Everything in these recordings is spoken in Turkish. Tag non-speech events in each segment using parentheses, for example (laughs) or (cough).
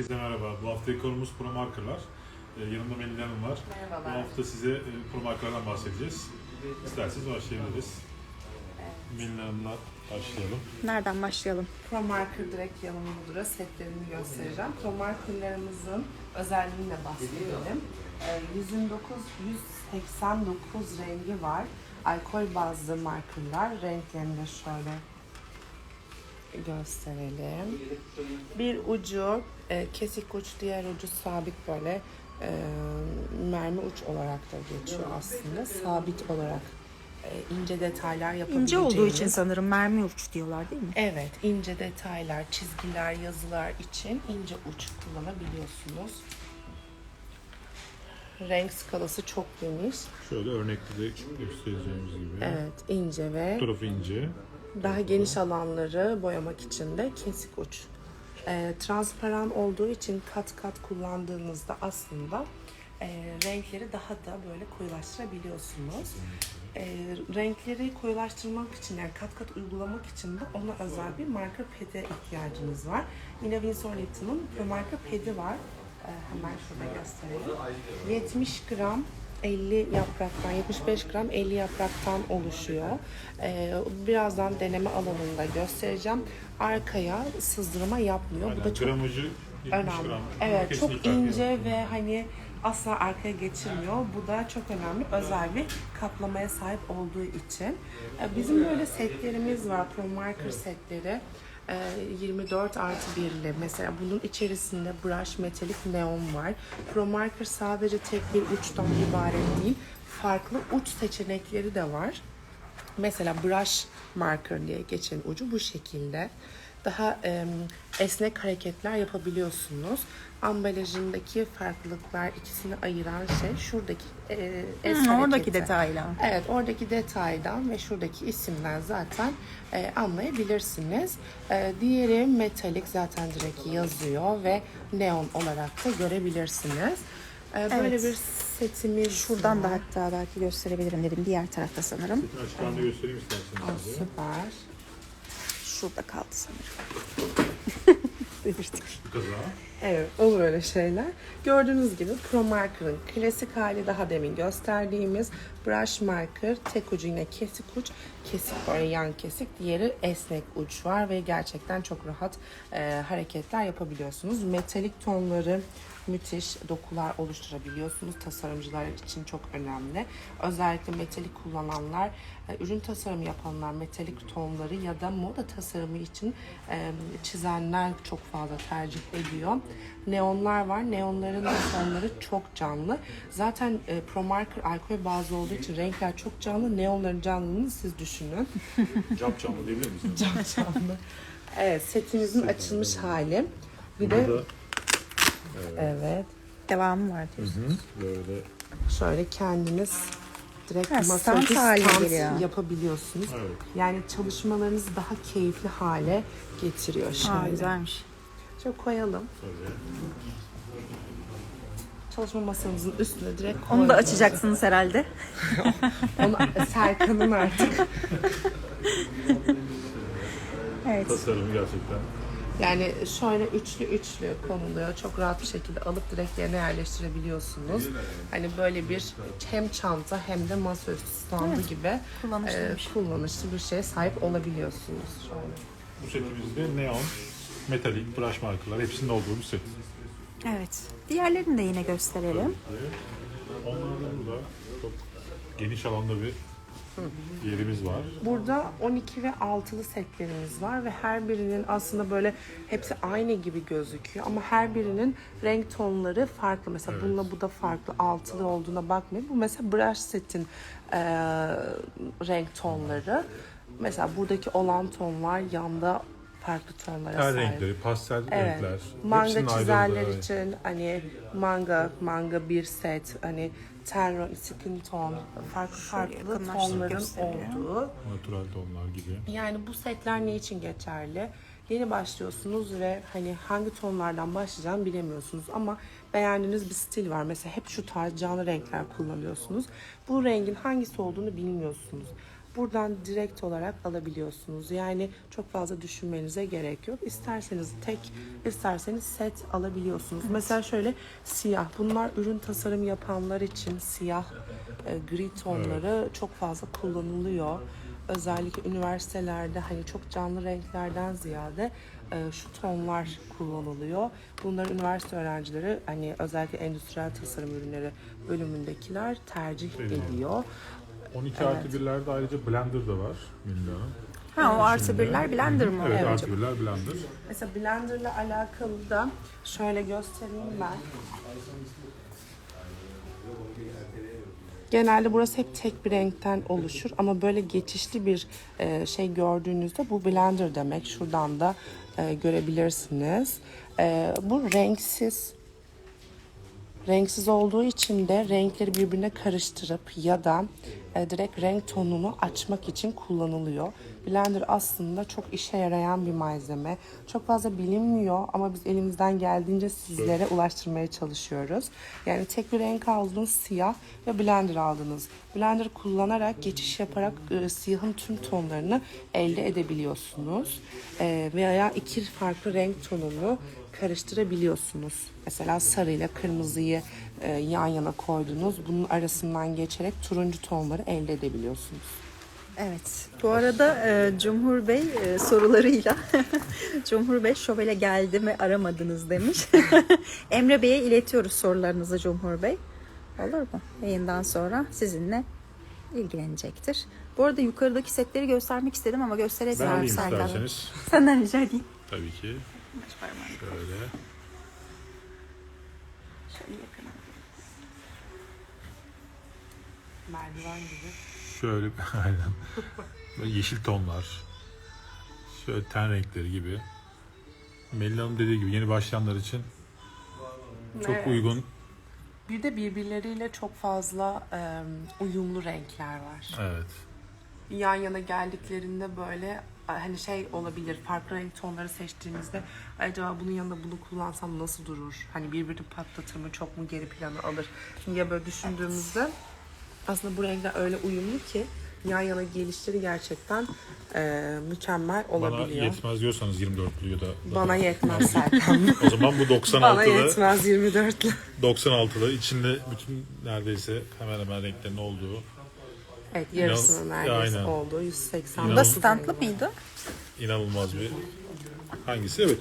Herkese merhaba. Bu haftaki konumuz Pro Marker'lar. Ee, yanımda Melih Hanım var. Bu Merhabalar. hafta size e, Pro Marker'lardan bahsedeceğiz. İsterseniz başlayabiliriz. Melih Hanım'la başlayalım. Nereden başlayalım? Pro Marker direkt yanımda duruyor. Setlerini göstereceğim. Pro Marker'larımızın özelliğine bahsedelim. Ee, 129, 189 rengi var. Alkol bazlı markerlar. Renklerini de şöyle gösterelim. Bir ucu e, kesik uç, diğer ucu sabit böyle e, mermi uç olarak da geçiyor aslında. Sabit olarak e, ince detaylar İnce olduğu için yapabileceğiniz sanırım mermi uç diyorlar değil mi? Evet, ince detaylar, çizgiler, yazılar için ince uç kullanabiliyorsunuz. Renk skalası çok geniş. Şöyle örnekte de göstereceğimiz gibi. Evet, ince ve Tarafı ince. daha geniş alanları boyamak için de kesik uç. Ee, transparan olduğu için kat kat kullandığınızda aslında e, renkleri daha da böyle koyulaştırabiliyorsunuz. E, renkleri koyulaştırmak için yani kat kat uygulamak için de ona özel bir marker ped'e ihtiyacınız var. Yine Winsor bir marker ped'i var. E, hemen şurada göstereyim. 70 gram 50 yapraktan, 75 gram 50 yapraktan oluşuyor. Ee, birazdan deneme alanında göstereceğim. Arkaya sızdırma yapmıyor. Bu Aynen. da çok Gramajı 70 önemli. gram. Evet, Kesinlikle çok ince yok. ve hani asla arkaya geçirmiyor. Bu da çok önemli. Özel bir kaplamaya sahip olduğu için. Ee, Bizim böyle setlerimiz var. Pro Marker setleri. Ee, 24 artı 1 ile mesela bunun içerisinde brush metalik neon var. Pro Marker sadece tek bir uçtan ibaret değil. Farklı uç seçenekleri de var. Mesela brush marker diye geçen ucu bu şekilde. Daha em, esnek hareketler yapabiliyorsunuz. Ambalajındaki farklılıklar ikisini ayıran şey şuradaki e, es oradaki detayla. Evet oradaki detaydan ve şuradaki isimden zaten e, anlayabilirsiniz. E, diğeri metalik zaten direkt yazıyor ve neon olarak da görebilirsiniz. E, böyle Evet. bir setimiz Şuradan da var. hatta belki gösterebilirim dedim. Diğer tarafta sanırım. Setin açık halinde göstereyim Aa, isterseniz size. süper. Şurada kaldı sanırım. (laughs) Delirdik. Kaza. Evet, olur öyle şeyler. Gördüğünüz gibi Pro Marker'ın klasik hali daha demin gösterdiğimiz brush marker, tek ucu yine kesik uç, kesik böyle yan kesik, diğeri esnek uç var ve gerçekten çok rahat e, hareketler yapabiliyorsunuz. Metalik tonları müthiş dokular oluşturabiliyorsunuz. Tasarımcılar için çok önemli. Özellikle metalik kullananlar, e, ürün tasarımı yapanlar metalik tonları ya da moda tasarımı için e, çizenler çok fazla tercih ediyor. Neonlar var. Neonların da tonları çok canlı. Zaten e, Pro Marker alkol bazlı olduğu için renkler çok canlı. Neonların canlılığını siz düşünün. (laughs) Cap camlı diyebilir misiniz? Çok canlı. Evet, setimizin açılmış hali. Bir de Burada da evet, Devamı var diyorsun. böyle şöyle kendiniz direkt Ha, stand geliyor. yapabiliyorsunuz. evet. Yani çalışmalarınızı daha keyifli hale getiriyor şöyle. Aa, güzelmiş. Şöyle koyalım. Böyle. Çalışma masamızın üstüne direkt Onu da açacaksınız herhalde. (laughs) Onu Serkan'ın artık. (laughs) Evet. Tasarımı gerçekten. Yani şöyle üçlü üçlü konuluyor. Çok rahat bir şekilde alıp direkt yerine yerleştirebiliyorsunuz. Hani böyle bir hem çanta hem de masaüstü standı gibi kullanışlı e, bir şey. kullanışlı bir şeye sahip olabiliyorsunuz. Şöyle. Bu setimizde neon, metalik, brush markerlar hepsinin olduğu bir set. Evet. Diğerlerini de yine gösterelim. Onlarda burada çok geniş alanda bir yerimiz var. Burada 12 ve 6'lı setlerimiz var ve her birinin aslında böyle hepsi aynı gibi gözüküyor ama her birinin renk tonları farklı. Mesela Evet. bununla bu da farklı. Altılı olduğuna bakmayın. Bu mesela brush setin eee, renk tonları. Mesela buradaki olan tonlar yanda farklı tonlara Her sahip. renkleri, pastel Evet. renkler. Manga çizerler için hani manga, manga bir set, hani ten, skin ton, farklı farklı tonların gösteriyor. olduğu. Natural tonlar gibi. Yani bu setler ne için geçerli? Yeni başlıyorsunuz ve hani hangi tonlardan başlayacağını bilemiyorsunuz ama beğendiğiniz bir stil var. Mesela hep şu tarz canlı renkler kullanıyorsunuz. Bu rengin hangisi olduğunu bilmiyorsunuz. Buradan direkt olarak alabiliyorsunuz. Yani çok fazla düşünmenize gerek yok. İsterseniz tek, isterseniz set alabiliyorsunuz. Mesela şöyle siyah. Bunlar ürün tasarım yapanlar için siyah, e, gri tonları çok fazla kullanılıyor. Özellikle üniversitelerde hani çok canlı renklerden ziyade e, şu tonlar kullanılıyor. Bunları üniversite öğrencileri hani özellikle endüstriyel tasarım ürünleri bölümündekiler tercih ediyor. 12 artı 1'lerde ayrıca blender da var Hanım. Ha o artı birler blender mı? Evet, Evet. artı 1'ler blender. Mesela Blender ile alakalı da şöyle göstereyim ben. Genelde burası hep tek bir renkten oluşur ama böyle geçişli bir e, şey gördüğünüzde bu Blender demek. Şuradan da e, görebilirsiniz. E, bu renksiz renksiz olduğu için de renkleri birbirine karıştırıp ya da e, direkt renk tonunu açmak için kullanılıyor. Blender aslında çok işe yarayan bir malzeme. Çok fazla bilinmiyor ama biz elimizden geldiğince sizlere ulaştırmaya çalışıyoruz. Yani tek bir renk aldınız siyah ve blender aldınız. Blender kullanarak geçiş yaparak e, siyahın tüm tonlarını elde edebiliyorsunuz. E, veya iki farklı renk tonunu karıştırabiliyorsunuz. Mesela sarı ile kırmızıyı e, yan yana koydunuz. Bunun arasından geçerek turuncu tonları elde edebiliyorsunuz. Evet. Bu arada e, Cumhur Bey e, sorularıyla (laughs) Cumhur Bey şovele geldi mi aramadınız demiş. (laughs) Emre Bey'e iletiyoruz sorularınızı Cumhur Bey. Olur mu? Yayından sonra sizinle ilgilenecektir. Bu arada yukarıdaki setleri göstermek istedim ama Ben gösteremiyorum alayım Serkan. isterseniz. Senden rica edeyim. Tabii ki. Şöyle. Şöyle yakına. Merdiven gibi. Şöyle (laughs) aynen. Böyle yeşil tonlar. Şöyle ten renkleri gibi. Melih Hanım dediği gibi yeni başlayanlar için çok Evet. uygun. Bir de birbirleriyle çok fazla e, uyumlu renkler var. Evet. yan yana geldiklerinde böyle hani şey olabilir farklı renk tonları seçtiğinizde acaba bunun yanında bunu kullansam nasıl durur? Hani birbirini patlatır mı çok mu geri plana alır? Ya böyle düşündüğümüzde aslında bu renkler öyle uyumlu ki yan yana gelişleri gerçekten e, mükemmel Bana olabiliyor. yetmez diyorsanız 24'lü ya da Bana yetmez (laughs) Serkan. o zaman bu Bana 96'da yetmez 24'lü. 96'da içinde bütün neredeyse hemen hemen renklerin olduğu Evet yarısının İnan- neredeyse aynen. oldu. 180. Bu da standlı mıydı? inanılmaz bir hangisi? Evet.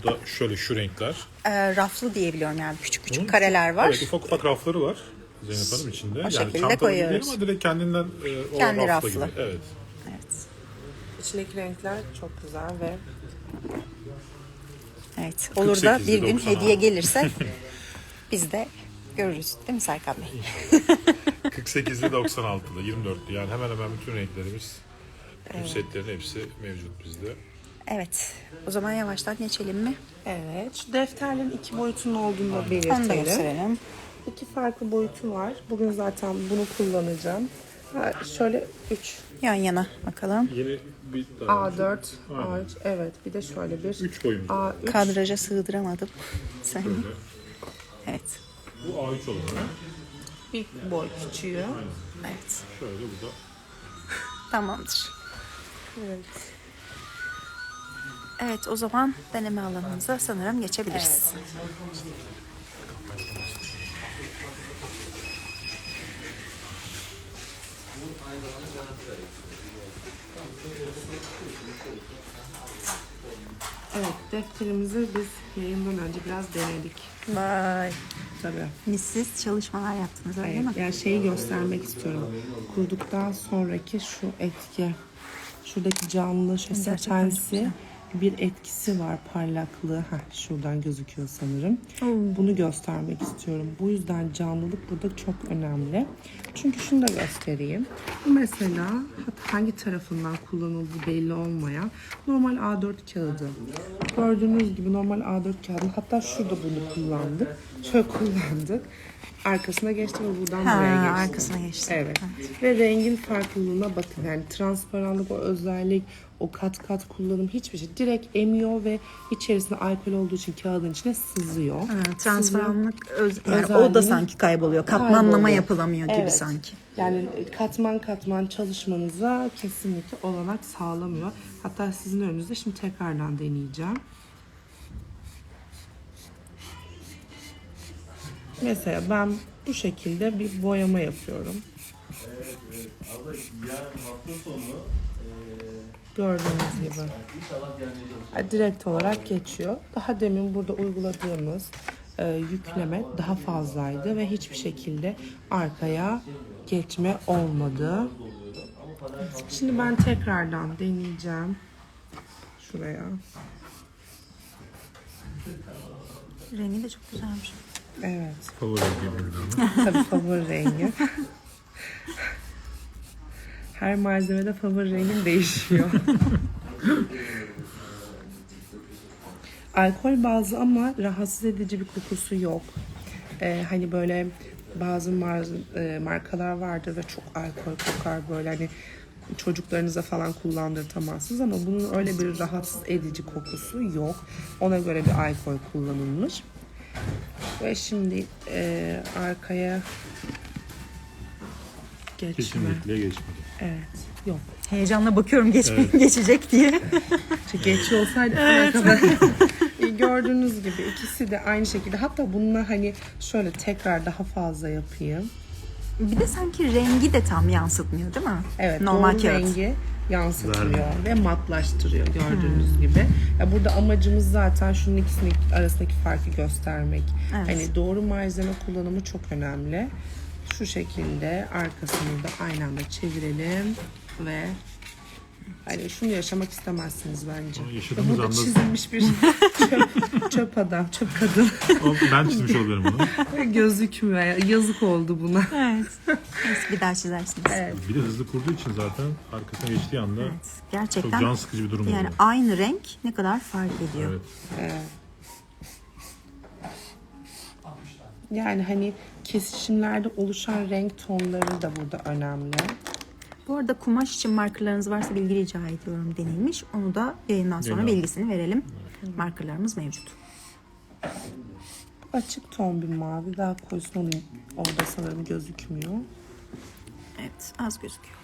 O da şöyle şu renkler. Ee, raflı diyebiliyorum yani küçük küçük Hı? kareler var. Evet ufak ufak rafları var. Zeynep Hanım içinde. şekilde çantalı gibi değil koyuyoruz. ama direkt kendinden e, o Kendi rafta raflı. gibi. Evet. Evet. İçindeki renkler çok güzel ve Evet. Olur da 48'li bir gün 96. hediye gelirse (laughs) biz de görürüz değil mi Serkan Bey? 48'li 96'da 24'lü yani hemen hemen bütün renklerimiz bütün setlerin hepsi mevcut bizde. Evet. O zaman yavaştan geçelim mi? Evet, şu defterlerin iki boyutunun olduğunu da Onu da belirtelim. gösterelim. İki farklı boyutu var. Bugün zaten bunu kullanacağım. Ha, şöyle 3 Yan yana bakalım. Yeni bir daha A4 Aynen. A3 evet bir de şöyle bir 3 boyumuz var. A3 Kadraja sığdıramadım. Sen. Şöyle. Evet. Bu A3 olarak. bir boy küçüğü. Evet. Şöyle bu da Tamamdır. Evet. Evet o zaman deneme alanımıza sanırım geçebiliriz. Evet defterimizi biz yayından önce biraz denedik. Vay. Tabii. Missiz çalışmalar yaptınız öyle mi? Evet, yani şeyi göstermek istiyorum. Kurduktan sonraki şu etki. Şuradaki canlı, sekansi güzel. Bir etkisi var parlaklığı. Heh, şuradan gözüküyor sanırım. Hmm. Bunu göstermek istiyorum. Bu yüzden canlılık burada çok önemli. Çünkü şunu da göstereyim. Bu mesela hangi tarafından kullanıldığı belli olmayan normal A4 kağıdı. Gördüğünüz gibi normal A4 kağıdı. Hatta şurada bunu kullandık. Şöyle kullandık. Arkasına geçti ve buradan Ha, buraya geçti. arkasına geçti. Evet. Ve rengin farklılığına bakın. Yani transparanlık, o özellik, o kat kat kullanım hiçbir şey. Direkt emiyor ve içerisinde alkol olduğu için kağıdın içine sızıyor. Ha, transparanlık öz, yani o da sanki kayboluyor. Katmanlama kayboluyor. yapılamıyor gibi Evet. sanki. Yani katman katman çalışmanıza kesinlikle olanak sağlamıyor. Hatta sizin önünüzde şimdi tekrardan deneyeceğim. Mesela ben bu şekilde bir boyama yapıyorum. Abla yarın hafta sonu Gördüğünüz gibi. direkt olarak geçiyor. Daha demin burada uyguladığımız e, yükleme daha fazlaydı ve hiçbir şekilde arkaya geçme olmadı. Şimdi ben tekrardan deneyeceğim. Şuraya. Rengi de çok güzelmiş. Evet. Favori gibi. (laughs) Tabii favori rengi. Her malzemede favori rengim değişiyor. Alkol bazlı ama rahatsız edici bir kokusu yok. Ee, hani böyle bazı mar- e, markalar vardır ve çok alkol kokar böyle hani çocuklarınıza falan kullandırtamazsınız ama bunun öyle bir rahatsız edici kokusu yok. Ona göre bir alkol kullanılmış. Ve şimdi e, arkaya geçme. Kesinlikle geçmedi. Evet. Yok. Heyecanla bakıyorum geç (laughs) geçecek diye. (laughs) Çünkü geçiyor olsaydı evet. kadar. (laughs) Gördüğünüz gibi ikisi de aynı şekilde. Hatta bununla hani şöyle tekrar daha fazla yapayım. Bir de sanki rengi de tam yansıtmıyor değil mi? Evet Normal doğru kağıt. rengi yansıtmıyor Vermiyor. ve matlaştırıyor gördüğünüz gibi. Ya burada amacımız zaten şunun ikisinin arasındaki farkı göstermek. Evet. Hani doğru malzeme kullanımı çok önemli. Şu şekilde arkasını da aynı anda çevirelim ve hani şunu yaşamak istemezsiniz bence. Yaşadığımız Burada anda- çizilmiş bir çöp, (laughs) çöp adam, çöp kadın ben çizmiş olabilirim bunu. ve gözükmüyor. Yazık oldu buna. Evet. Neyse bir daha çizersiniz. Evet. Bir de hızlı kurduğu için zaten arkasına geçtiği anda Evet, çok Gerçekten can sıkıcı bir durum yani oluyor. aynı renk ne kadar fark ediyor. Evet. Evet. Yani hani kesişimlerde oluşan renk tonları da burada önemli. Bu arada kumaş için markalarınız varsa bilgi rica ediyorum denilmiş. Onu da yayından sonra Yayından. bilgisini verelim. Markalarımız mevcut. Açık ton bir mavi. Daha koyusun onun orada sanırım gözükmüyor. Evet az gözüküyor.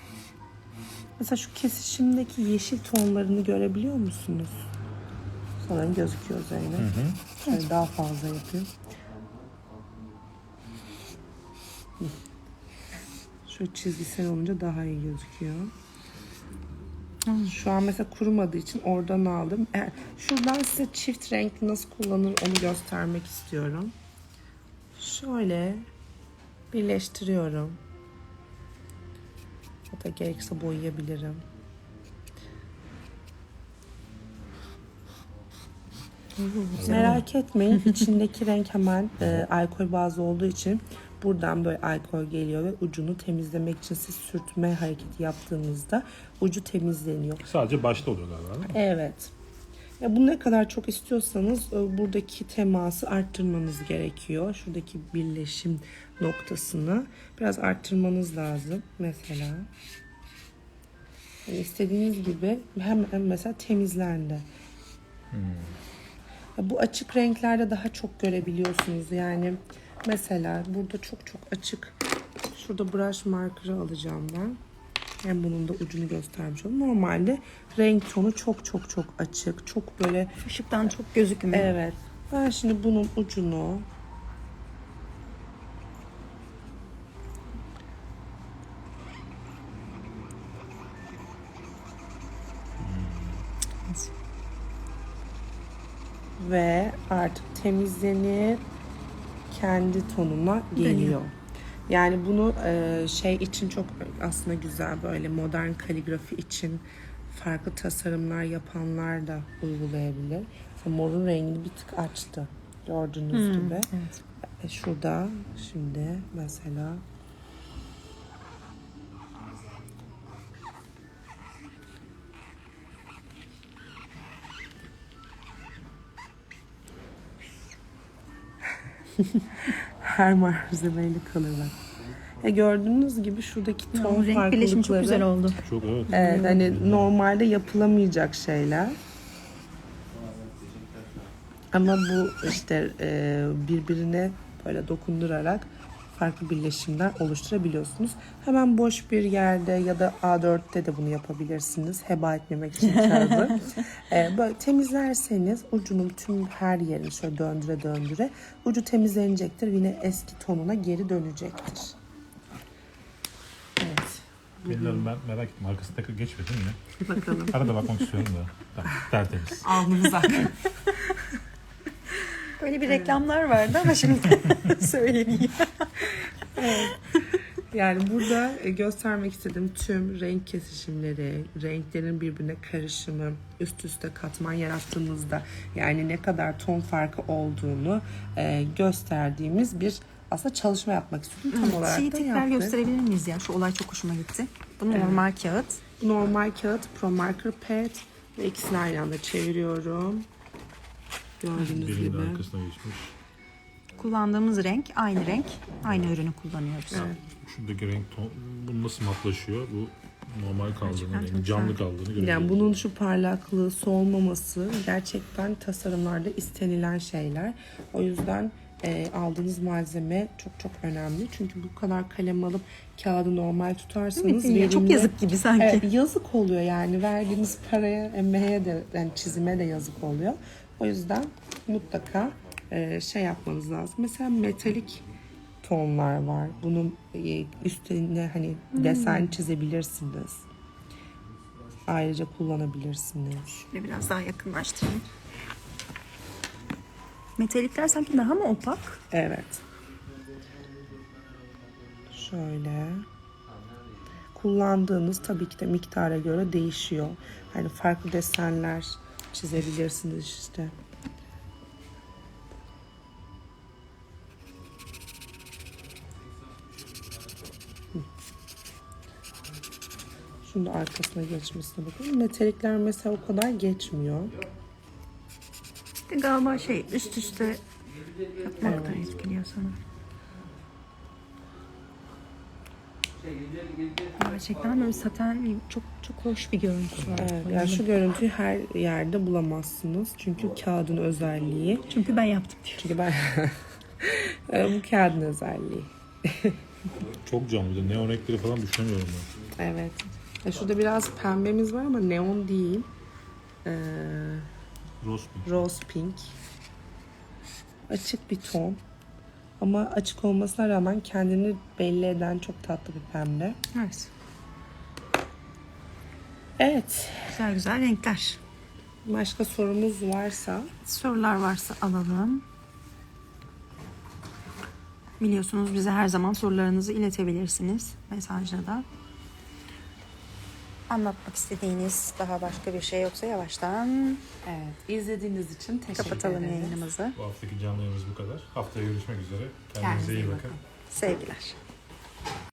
Mesela şu kesişimdeki yeşil tonlarını görebiliyor musunuz? Sanırım gözüküyor Zeynep. Şöyle daha fazla yapayım. Şu çizgisel olunca daha iyi gözüküyor. Şu an mesela kurumadığı için oradan aldım. Şuradan size çift renk nasıl kullanır onu göstermek istiyorum. Şöyle birleştiriyorum. Hatta gerekirse boyayabilirim. Merak etmeyin içindeki renk hemen e, alkol bazlı olduğu için buradan böyle alkol geliyor ve ucunu temizlemek için siz sürtme hareketi yaptığınızda ucu temizleniyor. Sadece başta oluyor galiba? Evet. Ya bunu ne kadar çok istiyorsanız e, buradaki teması arttırmanız gerekiyor. Şuradaki birleşim noktasını biraz arttırmanız lazım mesela. Yani istediğiniz gibi hemen mesela temizlendi. Ya Bu açık renklerde daha çok görebiliyorsunuz. Yani mesela burada çok çok açık. Şurada brush marker'ı alacağım ben. Hem bunun da ucunu göstermiş oldum. Normalde renk tonu çok çok çok açık. Çok böyle Işıktan çok gözükmüyor. evet. Ben şimdi bunun ucunu ve artık temizlenip kendi tonuna geliyor. Yani bunu e, şey için çok aslında güzel böyle modern kaligrafi için farklı tasarımlar yapanlar da uygulayabilir. Mesela morun rengini bir tık açtı. Gördüğünüz gibi. Evet. E, şurada şimdi mesela her malzemeyle kalır bak. E gördüğünüz gibi şuradaki ton Renk birleşimi çok güzel oldu. Çok evet. Evet hani normalde yapılamayacak şeyler. Ama bu işte e, birbirine böyle dokundurarak farklı birleşimler oluşturabiliyorsunuz. Hemen boş bir yerde ya da A4'te de bunu yapabilirsiniz. Heba etmemek için (laughs) kağıdı. E, böyle temizlerseniz ucunun tüm her yerini şöyle döndüre döndüre ucu temizlenecektir. Yine eski tonuna geri dönecektir. Evet. Hanım ben merak ettim. Arkasında takı geçmedi mi? Bir bakalım. Arada bakmak istiyorum da. Tamam, tertemiz. (laughs) Alnımıza. Böyle bir reklamlar vardı ama şimdi (laughs) söylemeyeyim. (laughs) Yani burada e, göstermek istediğim tüm renk kesişimleri, renklerin birbirine karışımı, üst üste katman yarattığımızda yani ne kadar ton farkı olduğunu e, gösterdiğimiz bir aslında çalışma yapmak istedim. Tam olarak Şeyi da tekrar yaptık. gösterebilir miyiz ya? Şu olay çok hoşuma gitti. Bu normal kağıt. Normal kağıt, Pro Marker Pad ve ikisini aynı anda çeviriyorum. Gördüğünüz Birinin gibi. de arkasına geçmiş. Kullandığımız renk aynı renk. Aynı ürünü kullanıyoruz. Evet. Şuradaki renk ton, bu nasıl matlaşıyor? Bu normal kaldığını, çok canlı kaldığını görebiliyoruz. Yani bunun şu parlaklığı, solmaması gerçekten tasarımlarda istenilen şeyler. O yüzden e, aldığınız malzeme çok çok önemli. Çünkü bu kadar kalem alıp kağıdı normal tutarsanız? Ya Çok yazık gibi sanki. Evet, yazık oluyor yani verdiğiniz paraya, emeğe de yani çizime de yazık oluyor. O yüzden mutlaka e, şey yapmanız lazım. Mesela metalik tonlar var. Bunun e, üstüne hani desen çizebilirsiniz. Ayrıca kullanabilirsiniz. Şöyle biraz daha yakınlaştırayım. Metalikler sanki daha mı opak? Evet. Şöyle. Kullandığınız tabii ki de miktara göre değişiyor. Hani farklı desenler çizebilirsiniz işte. Da arkasına geçmesine bakın. Metalikler mesela o kadar geçmiyor. Bir de galiba şey üst üste yapmaktan etkiliyor sana. Gerçekten böyle saten çok çok hoş bir görüntü var. Evet, yani şu görüntüyü her yerde bulamazsınız. Çünkü kağıdın özelliği. Çünkü ben yaptım diyor. Çünkü ben (laughs) Evet, bu kağıdın özelliği. Çok canlı. Bir de neon renkleri falan düşünemiyorum ben. Evet. Ya şurada biraz pembemiz var ama neon değil. Ee, Rose pink. rose pink. Açık bir ton. Ama açık olmasına rağmen kendini belli eden çok tatlı bir pembe. Evet. Evet. Güzel güzel renkler. Başka sorumuz varsa Sorular varsa alalım. Biliyorsunuz bize her zaman sorularınızı iletebilirsiniz mesajla da. Anlatmak istediğiniz daha başka bir şey yoksa yavaştan evet, izlediğiniz için teşekkür kapatalım ederiz. yayınımızı. Bu haftaki canlı yayınımız bu kadar. Haftaya görüşmek üzere. Kendinize Kendinize iyi iyi bakın. Sevgiler.